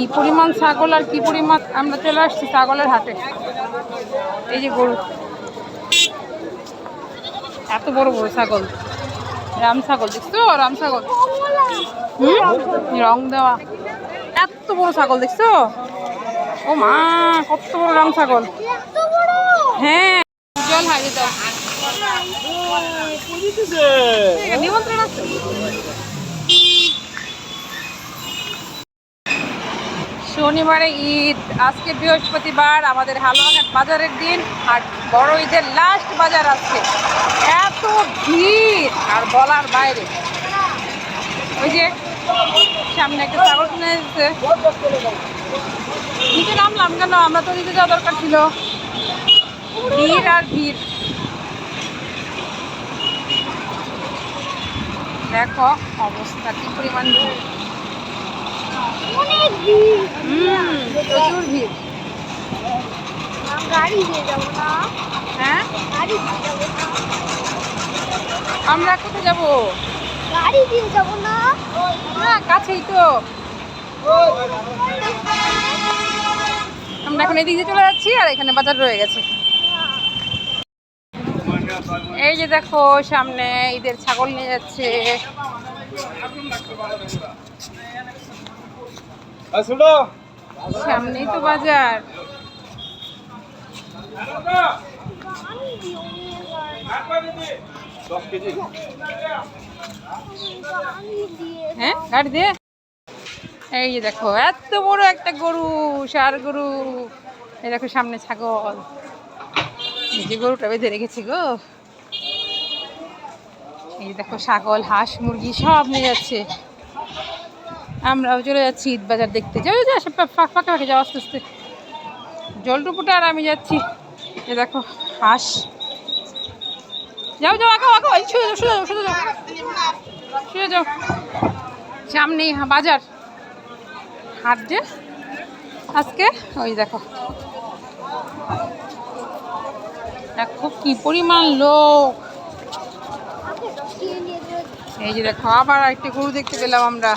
কি পরিমাণ ছাগল আর কি পরিমাণ আমরা চলে আসছি ছাগলের হাটে এই যে গরু এত বড় বড় ছাগল রাম ছাগল দেখছ রাম ছাগল হুম রং দেওয়া এত বড় ছাগল দেখছ ও মা কত বড় রাম ছাগল হ্যাঁ জল হারিয়ে দাও নিমন্ত্রণ আছে শনিবারে ঈদ। আজকে বৃহস্পতিবার, আমাদের হালুয়াঘাট বাজারের দিন আর বড় ঈদের লাস্ট বাজার আজকে। এত ভিড়, আর বলার বাইরে। ওই যে সামনে একটা ছাগল নিচে নামলাম কেন? আমরা তো নিচে যাওয়া দরকার ছিল। ভিড় আর ভিড়। দেখো অবস্থা কি পরিমাণ ভিড়। অনেক ভিড়। হুম। প্রচুর ভিড়। গাড়ি দিয়ে যাব না। হ্যাঁ? গাড়ি দিয়ে যাব না। আমরা কোথায় যাব? গাড়ি দিয়ে যাব না। না কাছেই তো। আমরা এখন এদিকে চলে যাচ্ছি আর এখানে বাজার রয়ে গেছে। এই যে দেখো সামনে ঈদের ছাগল নিয়ে যাচ্ছে। সামনেই তো বাজার। হ্যাঁ গাড়ি দিয়ে এই যে দেখো এত বড় একটা গরু সার গরু। এই দেখো সামনে ছাগল। যে গরুটা বেঁধে রেখেছি গো। এই দেখো ছাগল হাঁস মুরগি সব নিয়ে যাচ্ছে। আমরাও চলে যাচ্ছি ঈদ বাজার দেখতে। যাও যা সব ফাঁকা ফাঁকা যাও, আস্তে আস্তে। জলটুকুটা আর আমি যাচ্ছি। এ দেখো, হাঁস। যাও যাও, আঁকো আঁকো। এই, শুয়ে যাও শুয়ে যাও শুয়ে যাও। শুয়ে যাও। সামনেই বাজার। হাট যে। আজকে, ওই দেখো। দেখো কি পরিমাণ লোক। এই যে দেখো, আবার একটা গরু দেখতে পেলাম আমরা।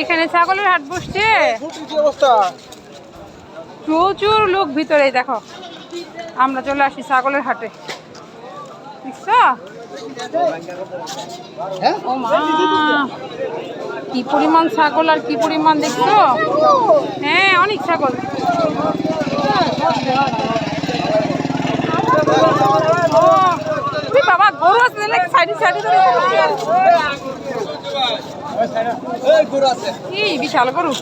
এখানে ছাগলের হাট বসছে। প্রচুর লোক ভিতরে দেখো। আমরা চলে আসি ছাগলের হাটে। ও মা কি পরিমাণ ছাগল আর কি পরিমাণ দেখছ? হ্যাঁ অনেক ছাগল ও, উই বাবা গরু আছে সাইডে সাইডে কি বিশাল গরু।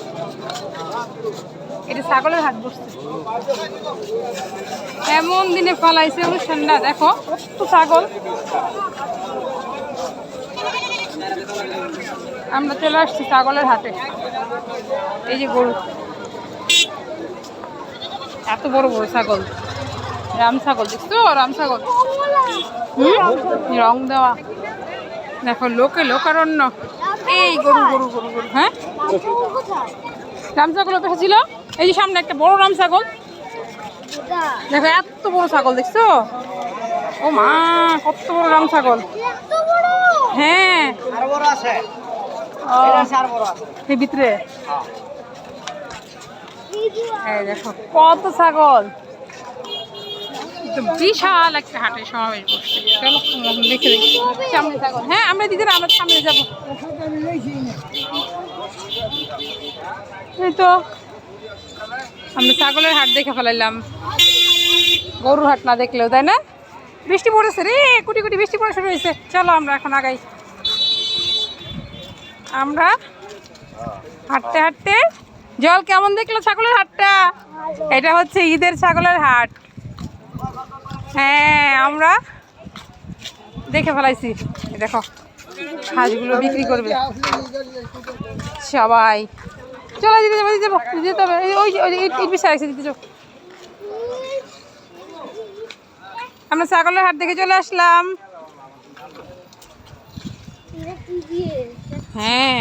এটা ছাগলের হাট বসছে। এমন দিনে ফলাইছে অনুষ্ঠানটা দেখো কত ছাগল। আমরা চলে আসছি ছাগলের হাটে। এই যে গরু। এত বড় বড় ছাগল। রাম ছাগল দেখছ রাম রং দেওয়া। দেখো, লোকে লোকারণ্য। এই গরু গরু গরু গরু হ্যাঁ? রাম ছাগল ছিল? এই যে সামনে একটা বড় রাম ছাগল দেখো, এত বড় ছাগল, দেখছ? ও মা, কত বড় রাম ছাগল হ্যাঁ ভিতরে? দেখো, কত ছাগল। বিশাল একটা হাটের সমাবেশ বসছে। চলো দেখে দেখি। সামনে ছাগল হ্যাঁ আমরা দিদিরা আমরা সামনে যাব। এই তো, আমরা ছাগলের হাট দেখে ফেলাইলাম। গরুর হাট না দেখলেও, তাই না? বৃষ্টি পড়েছে রে, কুটি কুটি বৃষ্টি পড়া শুরু হয়েছে। চলো, আমরা এখন আগাই। আমরা হাঁটতে হাঁটতে, জল কেমন দেখল ছাগলের হাটটা? এটা হচ্ছে ঈদের ছাগলের হাট। হ্যাঁ আমরা দেখে ফেলাইছি। দেখো হাঁসগুলো বিক্রি করবে। সবাই। চলে দিতে যাব দিতে যাব দিতে হবে। ওই ওই ইট বিষয় আছে দিতে যাব আমরা ছাগলের হাট দেখে চলে আসলাম। হ্যাঁ।